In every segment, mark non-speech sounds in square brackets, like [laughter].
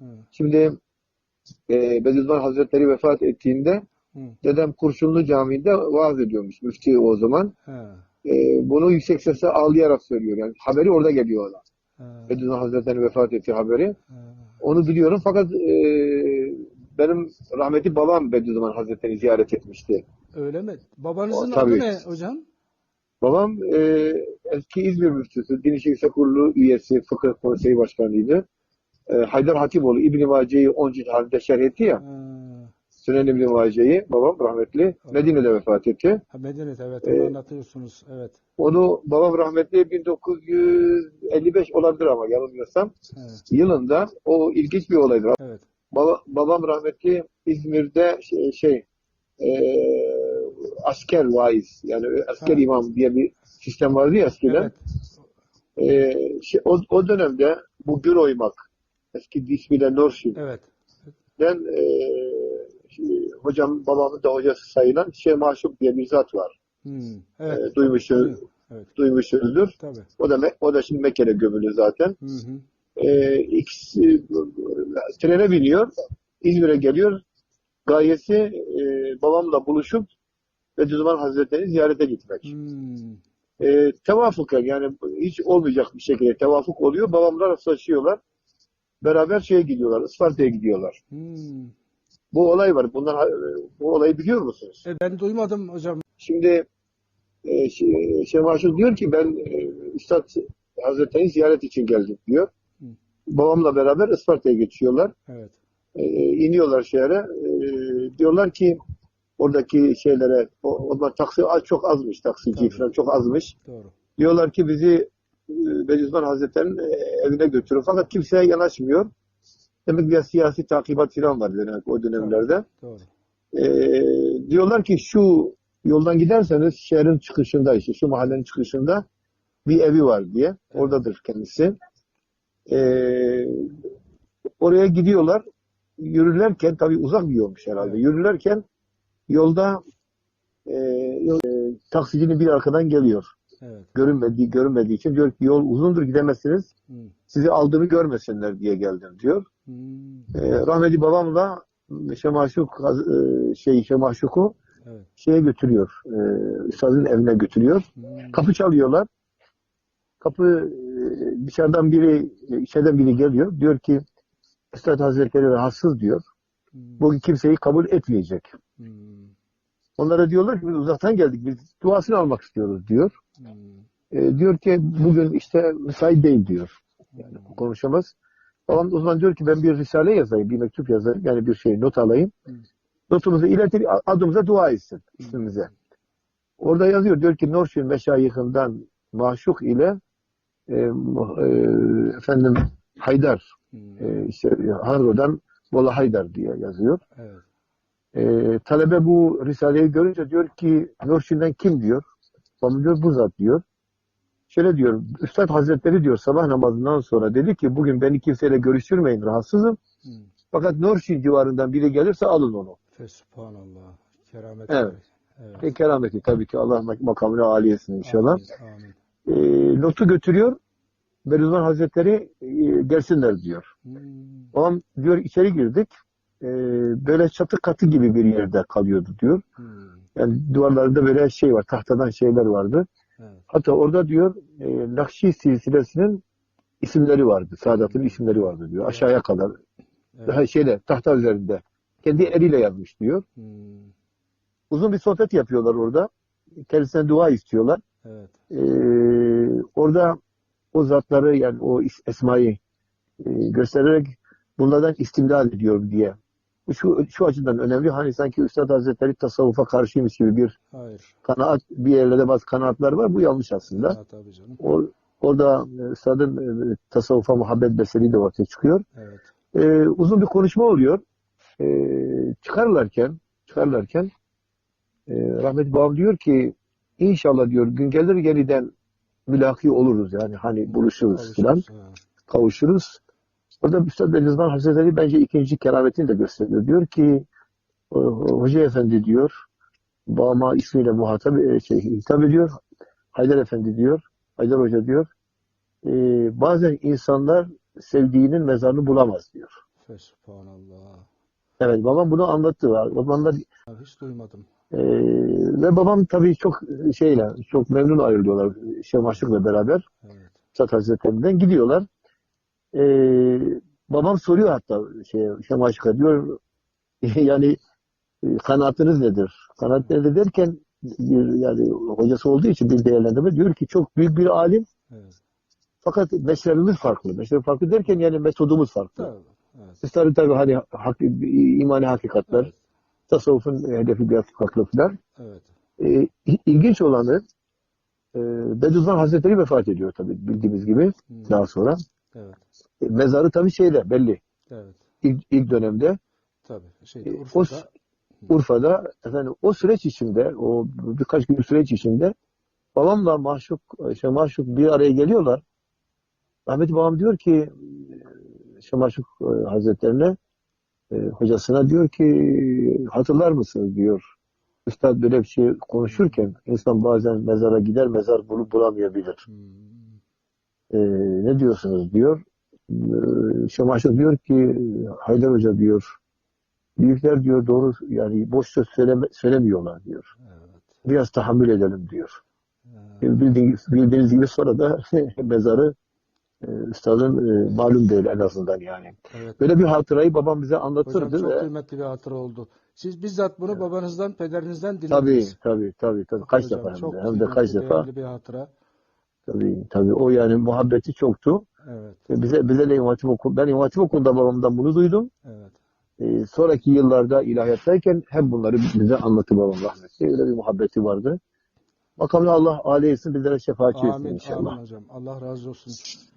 Hı. Şimdi e, Bediüzzaman Hazretleri vefat ettiğinde Hı. dedem Kurşunlu Camii'nde vaaz ediyormuş müfti o zaman. E, bunu yüksek sesle ağlayarak söylüyor. Yani haberi orada geliyor ona. Bediüzzaman Hazretleri vefat ettiği haberi. He. Onu biliyorum fakat e, benim rahmetli babam Bediüzzaman Hazretleri ziyaret etmişti. Öyle mi? Babanızın O, tabii. adı ne hocam? Babam e, eski İzmir müftüsü, Din İşi Kurulu üyesi, Fıkıh Konseyi Başkanıydı. E, Haydar Hatipoğlu İbn-i Mace'yi 10 cilt halinde şerh etti ya. Ha, Sünen İbn-i Mace'yi babam rahmetli Medine'de vefat etti. ha, Medine'de evet Ee, onu anlatıyorsunuz. Evet. Onu babam rahmetli 1955 olabilir ama yanılmıyorsam Evet. yılında o ilginç bir olaydır. Evet. Baba, babam rahmetli İzmir'de şey, şey e, asker vaiz yani asker Ha. imam diye bir sistem vardı ya eskiden. Evet. E, şey, o, o dönemde bu bir oymak eski ismiyle Norşin'den Evet. e, şimdi hocam babamın da hocası sayılan şey Maşuk diye bir zat var. Hmm. E, Evet. duymuşsunuz, Evet. duymuşsunuzdur. Tabii. O da o da şimdi Mekke'de gömülü zaten. Hı hı. E, ikisi trene biniyor, İzmir'e geliyor. Gayesi e, babamla buluşup Bediüzzaman Hazretleri'ni ziyarete gitmek. Hmm. E, tevafuken yani hiç olmayacak bir şekilde tevafuk oluyor. Babamla rastlaşıyorlar. Beraber şeye gidiyorlar, Isparta'ya gidiyorlar. Hmm. Bu olay var. Bundan bu olayı biliyor musunuz? E, ben duymadım hocam. Şimdi e, Şeyh Maşuk diyor ki ben e, Üstad Hazretleri'ni ziyaret için geldim diyor. Hı. Babamla beraber Isparta'ya geçiyorlar. Evet. E, iniyorlar şehre. E, diyorlar ki oradaki şeylere o, onlar taksi az çok azmış taksici Tabii. falan çok azmış. Doğru. Diyorlar ki bizi e, Bediüzzaman Hazretleri'nin e, evine götürün. Fakat kimseye yanaşmıyor. Demek bir siyasi takibat falan var demek o dönemlerde. Doğru. E, diyorlar ki şu yoldan giderseniz şehrin çıkışında işte şu mahallenin çıkışında bir evi var diye. Oradadır kendisi. E, oraya gidiyorlar. Yürürlerken tabii uzak bir yolmuş herhalde. Evet. Yürürlerken yolda e, yol- e, taksicinin bir arkadan geliyor. Evet. Görünmediği, görünmediği için diyor ki yol uzundur gidemezsiniz. Hmm. Sizi aldığımı görmesinler diye geldim diyor. Hmm. E, rahmetli babamla Şemaşuk e, şey Şemaşuk'u Evet. şeye götürüyor. E, üstadın evine götürüyor. Hmm. Kapı çalıyorlar. Kapı e, dışarıdan biri, e, içeriden biri geliyor. Diyor ki Üstad Hazretleri rahatsız diyor. Bugün kimseyi kabul etmeyecek. Hmm. Onlara diyorlar ki biz uzaktan geldik. Biz duasını almak istiyoruz diyor. E, diyor ki bugün işte müsait değil diyor. Yani Konuşamaz. Babam o zaman diyor ki ben bir risale yazayım, bir mektup yazayım. Yani bir şey not alayım. Notumuzu iletir, adımıza dua etsin ismimize. Orada yazıyor. Diyor ki Norşin Meşayih'inden Maşuk ile e, e, efendim Haydar e, işte Harro'dan Molla Haydar diye yazıyor. Evet. E, talebe bu risaleyi görünce diyor ki Norşin'den kim diyor? Babam diyor bu zat diyor. Şöyle diyor, Üstad Hazretleri diyor sabah namazından sonra dedi ki bugün beni kimseyle görüştürmeyin rahatsızım. Hmm. Fakat Norşin civarından biri gelirse alın onu. Fesubhanallah. Keramet. Evet. Evet. Ve kerameti tabii ki Allah mak- makamını âliyesin inşallah. Amin. Amin. E, notu götürüyor. Bediüzzaman Hazretleri e, gelsinler diyor. Hmm. Babam diyor içeri girdik. E, böyle çatı katı gibi bir yerde kalıyordu diyor. Hmm. Yani duvarlarında böyle şey var, tahtadan şeyler vardı. Evet. Hatta orada diyor e, Nakşi silsilesinin isimleri vardı. Sadat'ın isimleri vardı diyor. Aşağıya kadar. Daha Evet. şeyde tahta üzerinde. Kendi eliyle yazmış diyor. Hmm. Uzun bir sohbet yapıyorlar orada. Kendisine dua istiyorlar. Evet. Ee, orada o zatları yani o esmayı e, göstererek bunlardan istimdad ediyor diye. Şu, şu açıdan önemli. Hani sanki Üstad Hazretleri tasavvufa karşıymış gibi bir Hayır. kanaat, bir yerlerde bazı kanaatler var. Bu yanlış aslında. Ha, tabii canım. O, orada e, Üstad'ın e, tasavvufa muhabbet besleri de ortaya çıkıyor. Evet. Ee, uzun bir konuşma oluyor. Ee, çıkarlarken çıkarlarken e, rahmetli babam diyor ki inşallah diyor gün gelir yeniden mülaki oluruz yani hani buluşuruz filan Kavuşuruz, Orada Üstad Bediüzzaman Hazretleri bence ikinci kerametini de gösteriyor. Diyor ki "O- Hoca Efendi diyor babama ismiyle muhatap e, şey, hitap ediyor. Haydar Efendi diyor. Haydar Hoca diyor. "E, bazen insanlar sevdiğinin mezarını bulamaz diyor. Fesubhanallah. Evet babam bunu anlattı. Babam da Ya Hiç duymadım. Ee, ve babam tabii çok şeyle, çok memnun ayrılıyorlar Şeyh Maşuk'la beraber. Evet. Üstad Hazretlerinden gidiyorlar. Ee, babam soruyor hatta şey, Şeyh Maşuk'a diyor [laughs] yani e, kanaatiniz nedir? Kanaat nedir derken yani hocası olduğu için bir değerlendirme diyor ki çok büyük bir alim Evet. fakat meşrebimiz farklı. Meşrep farklı derken yani metodumuz farklı. Tabii. Evet. Üstadın tabii hani hak, imani hakikatler, Evet. tasavvufun hedefi bir hakikatler falan. Evet. E, ilginç olanı e, Bediüzzaman Hazretleri vefat ediyor tabii bildiğimiz gibi Hmm. daha sonra. Evet. E, mezarı tabii şeyde belli. Evet. İlk, ilk dönemde Tabii. Şeyde, e, o Urfa'da. s- Urfa'da efendim o süreç içinde o birkaç gün süreç içinde babamla Maşuk şey Maşuk bir araya geliyorlar. Rahmetli babam diyor ki şey Maşuk e, Hazretlerine e, hocasına diyor ki hatırlar mısın diyor. Üstad böyle bir şey konuşurken insan bazen mezara gider mezar bulup bulamayabilir. Hmm. Ee, ne diyorsunuz diyor. Ee, Şemaşık diyor ki Haydar Hoca diyor büyükler diyor doğru yani boş söz söyleme, söylemiyorlar diyor. Evet. Biraz tahammül edelim diyor. Evet. Bildiğiniz, bildiğiniz gibi sonra da [laughs] mezarı e, üstadın e, malum değil en azından yani. Evet. Böyle bir hatırayı babam bize Hocam anlatırdı çok ve kıymetli bir hatıra oldu. Siz bizzat bunu babanızdan, pederinizden tabii dinlediniz. tabii tabii tabii kaç Hocam defa hem çok de, hem de kaç defa bir hatıra. tabii tabii o yani muhabbeti çoktu. Evet. Ve Bize bize de İmam Hatip Okulu, ben İmam Hatip Okulu'nda babamdan bunu duydum. Evet. Ee, sonraki yıllarda ilahiyattayken hep bunları bize anlattı babam rahmetli. Öyle bir muhabbeti vardı. Bakalım Allah âli etsin bizlere şefaatçi etsin inşallah. amin hocam. Allah razı olsun.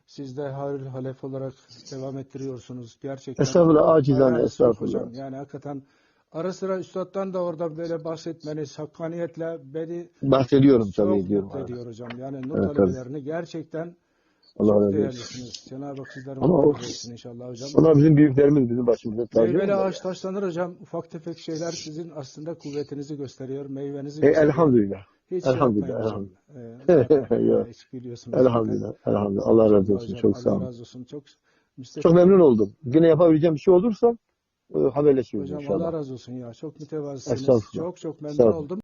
Siz de hayırlı halef olarak devam ettiriyorsunuz. Gerçekten Estağfurullah acizane estağfurullah. hocam. Yani hakikaten ara sıra üstaddan da orada böyle bahsetmeniz hakkaniyetle beni Bahsediyorum tabii diyorum. ediyor hocam. Yani not Evet, tabii. talebelerini gerçekten Allah razı olsun. Cenab-ı Hak sizleri Ama o- inşallah hocam. Onlar bizim büyüklerimiz bizim başımızda. Meyveli ağaç taşlanır hocam. Ufak tefek şeyler sizin aslında kuvvetinizi gösteriyor, meyvenizi E, gösteriyor. elhamdülillah. Hiç elhamdülillah, şey elhamdülillah. hocam. Ee, [laughs] hiç. Elhamdülillah. Elhamdülillah. Allah razı olsun. Hocam, Çok sağ Allah olun. razı olsun. Çok. Çok memnun oldum. Yine yapabileceğim bir şey olursa e, haberleşiriz Hocam inşallah. Allah razı olsun ya. Çok mütevazısınız. Çok çok memnun oldum.